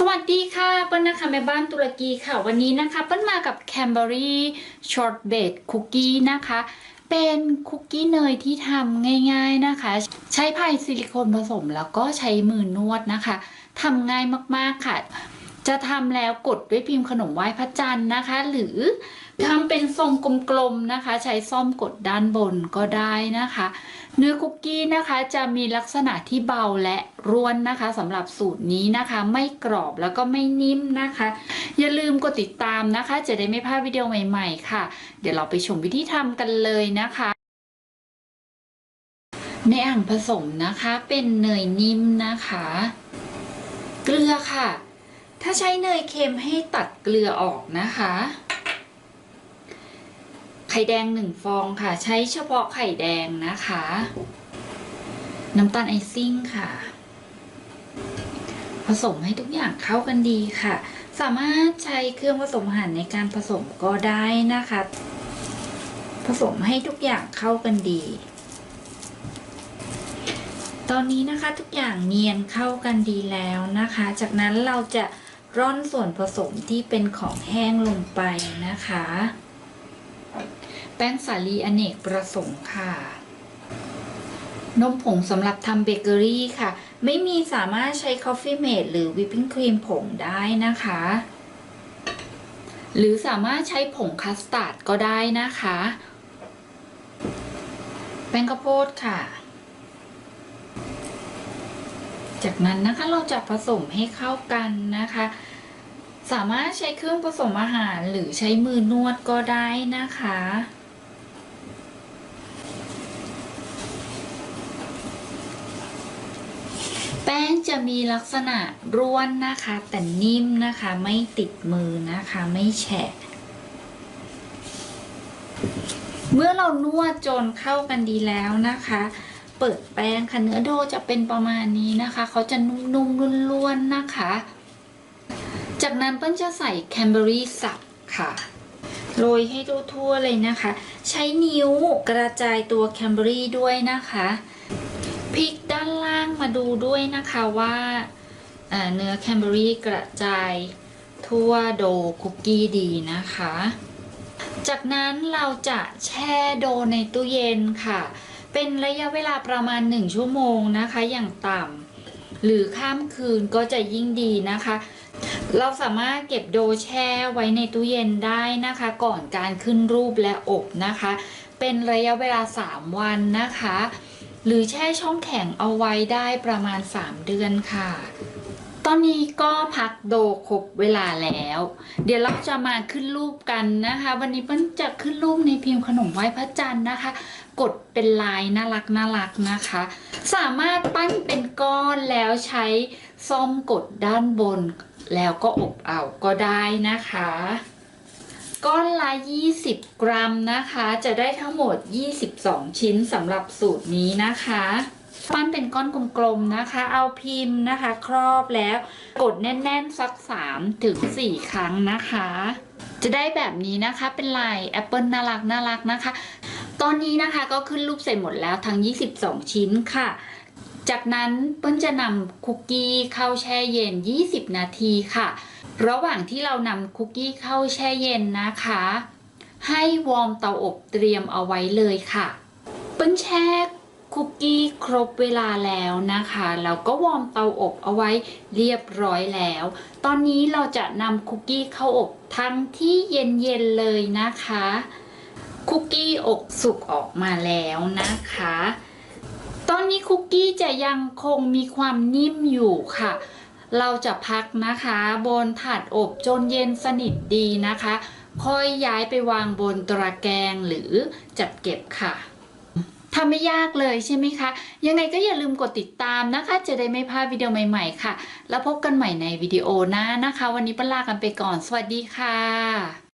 สวัสดีค่ะเปิ้ลนะคะแม่บ้านตุรกีค่ะ วันนี้นะคะเปิ้ลมากับแคนเบอรี่ช็อตเบดคุกกี้นะคะ เป็นคุกกี้เนยที่ทำง่ายๆนะคะ ใช้พายซิลิโคนผสมแล้วก็ใช้มือนวดนะคะทำง่ายมากๆค่ะ จะทำแล้วกดด้วยพิมพ์ขนมไหว้พระจันทร์นะคะ หรือทำเป็นทรงกลมๆนะคะ ใช้ซ่อมกดด้านบนก็ได้นะคะ เนื้อคุกกี้นะคะจะมีลักษณะที่เบาและร่วนนะคะสำหรับสูตรนี้นะคะ ไม่กรอบแล้วก็ไม่นิ่มนะคะ อย่าลืมกดติดตามนะคะ จะได้ไม่พลาดวิดีโอใหม่ๆ ค่ะ เดี๋ยวเราไปชมวิธีทำกันเลยนะคะในอ่างผสมนะคะเป็นเนยนิ่มนะคะ เกลือค่ะ ถ้าใช้เนยเค็มให้ตัดเกลือออกนะคะ ไข่แดงหนึ่งฟองค่ะ ใช้เฉพาะไข่แดงนะคะ น้ำตาลไอซิ่งค่ะ ผสมให้ทุกอย่างเข้ากันดีค่ะ สามารถใช้เครื่องผสมอาหารในการผสมก็ได้นะคะ ผสมให้ทุกอย่างเข้ากันดี ตอนนี้นะคะทุกอย่างเนียนเข้ากันดีแล้วนะคะ จากนั้นเราจะ ร่อนส่วนผสมที่เป็นของแห้งลงไปนะคะ แป้งสาลีอเนกประสงค์ค่ะ นมผงสำหรับทำเบเกอรี่ค่ะ ไม่มีสามารถใช้คอฟฟี่เมดหรือวิปปิ้งครีมผงได้นะคะ หรือสามารถใช้ผงคัสตาร์ดก็ได้นะคะ แป้งข้าวโพดค่ะ จากนั้นนะคะเราจะผสมให้เข้ากันนะคะ สามารถใช้เครื่องผสมอาหารหรือใช้มือนวดก็ได้นะคะ แป้งจะมีลักษณะร่วนนะคะ แต่นิ่มนะคะไม่ติดมือนะคะไม่แฉะเมื่อเรานวดจนเข้ากันดีแล้วนะคะ เปิดแป้งค่ะเนื้อโดจะเป็นประมาณนี้นะคะเขาจะนุ่มๆล้วนๆนะคะ จากนั้นเปิ้ลจะใส่แคนเบอรี่สับค่ะโรยให้ทั่วๆเลยนะคะ ใช้นิ้วกระจายตัวแคนเบอรี่ด้วยนะคะพลิกด้านล่างมาดูด้วยนะคะว่าเอ่อเนื้อแคนเบอรี่กระจายทั่วโดคุกกี้ดีนะคะ จากนั้นเราจะแช่โดในตู้เย็นค่ะ เป็นระยะเวลาประมาณ 1 ชั่วโมงนะคะ อย่างต่ำหรือข้ามคืนก็จะยิ่งดีนะคะ เราสามารถเก็บโดแช่ไว้ในตู้เย็นได้นะคะ ก่อนการขึ้นรูปและอบนะคะ เป็นระยะเวลา 3 วันนะคะ หรือแช่ช่องแข็งเอาไว้ได้ประมาณ 3 เดือนค่ะ ตอนนี้ก็พักโดครบเวลาแล้ว เดี๋ยวเราจะมาขึ้นรูปกันนะคะ วันนี้เปิ้ลจะขึ้นรูปในพิมพ์ขนมไหว้พระจันทร์นะคะ กดเป็นลายน่ารักน่ารักนะคะ สามารถปั้นเป็นก้อนแล้วใช้ซ่อมกดด้านบน แล้วก็อบเอาก็ได้นะคะ ก้อนละ 20 กรัมนะคะ จะได้ทั้งหมด 22 ชิ้นสำหรับสูตรนี้นะคะ ปั้นเป็นก้อนกลมๆนะคะ เอาพิมพ์นะคะ ครอบแล้วกดแน่นๆ สัก3ถึง4ครั้งนะคะ จะได้แบบนี้นะคะเป็นลายแอปเปิลน่ารักน่ารักนะคะ ตอนนี้นะคะก็ขึ้นรูปเสร็จหมดแล้วทั้ง 22 ชิ้นค่ะ จากนั้นเปิ้ลจะนำคุกกี้เข้าแช่เย็น 20 นาทีค่ะ ระหว่างที่เรานำคุกกี้เข้าแช่เย็นนะคะ ให้วอร์มเตาอบเตรียมเอาไว้เลยค่ะ เปิ้ลแช่ คุกกี้ครบเวลาแล้วนะคะแล้วก็วอร์มเตาอบเอาไว้เรียบร้อยแล้ว ตอนนี้เราจะนำคุกกี้เข้าอบทั้งที่เย็นๆเลยนะคะ คุกกี้อกสุกออกมาแล้วนะคะ ตอนนี้คุกกี้จะยังคงมีความนิ่มอยู่ค่ะ เราจะพักนะคะบนถาดอบจนเย็นสนิทดีนะคะ ค่อยย้ายไปวางบนตะแกรงหรือจัดเก็บค่ะ ทำไม่ยากเลยใช่ไหมคะ ยังไงก็อย่าลืมกดติดตามนะคะ จะได้ไม่พลาดวิดีโอใหม่ๆค่ะ แล้วพบกันใหม่ในวิดีโอหน้านะคะ วันนี้ปลากันไปก่อน สวัสดีค่ะ